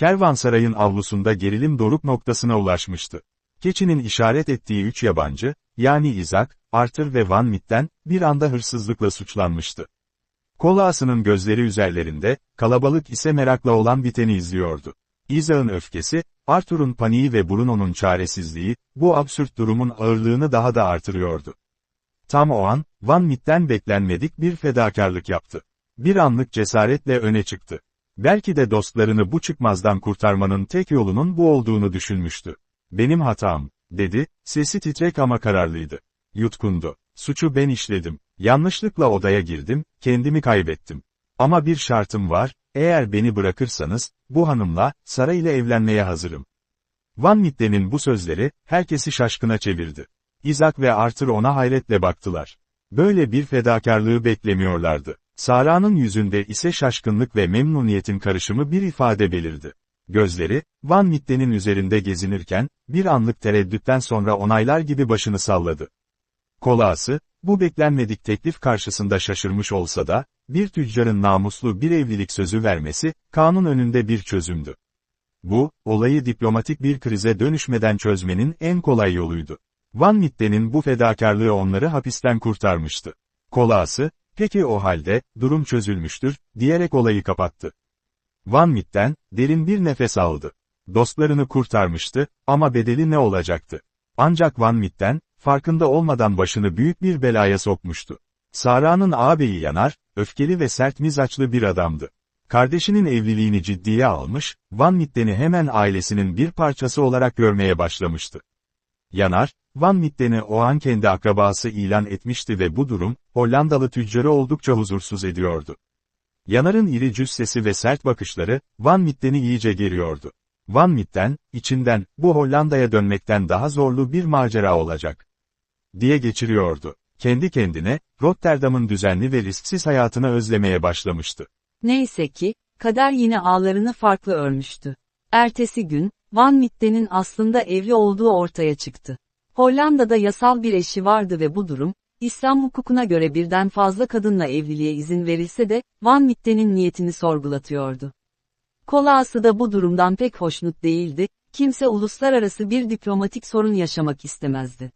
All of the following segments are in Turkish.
Kervansarayın avlusunda gerilim doruk noktasına ulaşmıştı. Keçinin işaret ettiği üç yabancı, yani Isaac, Arthur ve Van Mit'ten, bir anda hırsızlıkla suçlanmıştı. Kolasının gözleri üzerlerinde, kalabalık ise merakla olan biteni izliyordu. Isaac'ın öfkesi, Arthur'un paniği ve Bruno'nun çaresizliği, bu absürt durumun ağırlığını daha da artırıyordu. Tam o an, Van Mit'ten beklenmedik bir fedakarlık yaptı. Bir anlık cesaretle öne çıktı. Belki de dostlarını bu çıkmazdan kurtarmanın tek yolunun bu olduğunu düşünmüştü. Benim hatam, dedi, sesi titrek ama kararlıydı. Yutkundu. Suçu ben işledim. Yanlışlıkla odaya girdim, kendimi kaybettim. Ama bir şartım var, eğer beni bırakırsanız, bu hanımla, Sara ile evlenmeye hazırım. Van Mitten'in bu sözleri, herkesi şaşkına çevirdi. Isaac ve Arthur ona hayretle baktılar. Böyle bir fedakarlığı beklemiyorlardı. Sara'nın yüzünde ise şaşkınlık ve memnuniyetin karışımı bir ifade belirdi. Gözleri, Van Mitten'in üzerinde gezinirken, bir anlık tereddütten sonra onaylar gibi başını salladı. Kolası, bu beklenmedik teklif karşısında şaşırmış olsa da, bir tüccarın namuslu bir evlilik sözü vermesi, kanun önünde bir çözümdü. Bu, olayı diplomatik bir krize dönüşmeden çözmenin en kolay yoluydu. Van Mitten'in bu fedakarlığı onları hapisten kurtarmıştı. Kolası, peki o halde, durum çözülmüştür, diyerek olayı kapattı. Van Mitten, derin bir nefes aldı. Dostlarını kurtarmıştı, ama bedeli ne olacaktı? Ancak Van Mitten, farkında olmadan başını büyük bir belaya sokmuştu. Sara'nın ağabeyi yanar, öfkeli ve sert mizaçlı bir adamdı. Kardeşinin evliliğini ciddiye almış, Van Mitten'i hemen ailesinin bir parçası olarak görmeye başlamıştı. Yanar, Van Mitten'i o an kendi akrabası ilan etmişti ve bu durum, Hollandalı tüccarı oldukça huzursuz ediyordu. Yanar'ın iri cüssesi ve sert bakışları, Van Mitten'i iyice geriyordu. Van Mitten, içinden, bu Hollanda'ya dönmekten daha zorlu bir macera olacak. Diye geçiriyordu. Kendi kendine, Rotterdam'ın düzenli ve risksiz hayatını özlemeye başlamıştı. Neyse ki, kader yine ağlarını farklı örmüştü. Ertesi gün, Van Mitten'in aslında evli olduğu ortaya çıktı. Hollanda'da yasal bir eşi vardı ve bu durum, İslam hukukuna göre birden fazla kadınla evliliğe izin verilse de, Van Mitten'in niyetini sorgulatıyordu. Kolası da bu durumdan pek hoşnut değildi, kimse uluslararası bir diplomatik sorun yaşamak istemezdi.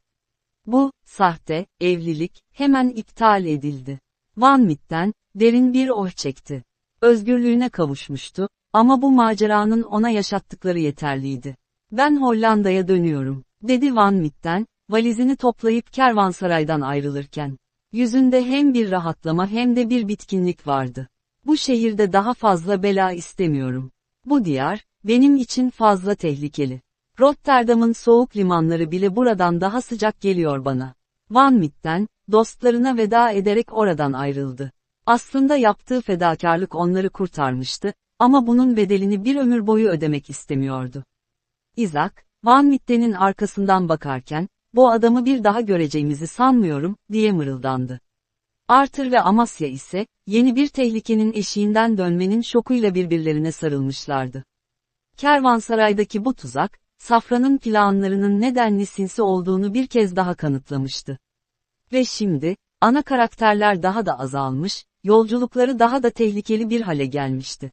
Bu, sahte, evlilik, hemen iptal edildi. Van Mitten, derin bir oh çekti. Özgürlüğüne kavuşmuştu, ama bu maceranın ona yaşattıkları yeterliydi. Ben Hollanda'ya dönüyorum, dedi Van Mitten, valizini toplayıp kervansaraydan ayrılırken. Yüzünde hem bir rahatlama hem de bir bitkinlik vardı. Bu şehirde daha fazla bela istemiyorum. Bu diyar, benim için fazla tehlikeli. Rotterdam'ın soğuk limanları bile buradan daha sıcak geliyor bana. Van Mit'ten, dostlarına veda ederek oradan ayrıldı. Aslında yaptığı fedakarlık onları kurtarmıştı, ama bunun bedelini bir ömür boyu ödemek istemiyordu. Isaac, Van Mitten'in arkasından bakarken, bu adamı bir daha göreceğimizi sanmıyorum, diye mırıldandı. Arthur ve Amasya ise, yeni bir tehlikenin eşiğinden dönmenin şokuyla birbirlerine sarılmışlardı. Kervansaray'daki bu tuzak, Safran'ın planlarının nedenli sinsi olduğunu bir kez daha kanıtlamıştı. Ve şimdi, ana karakterler daha da azalmış, yolculukları daha da tehlikeli bir hale gelmişti.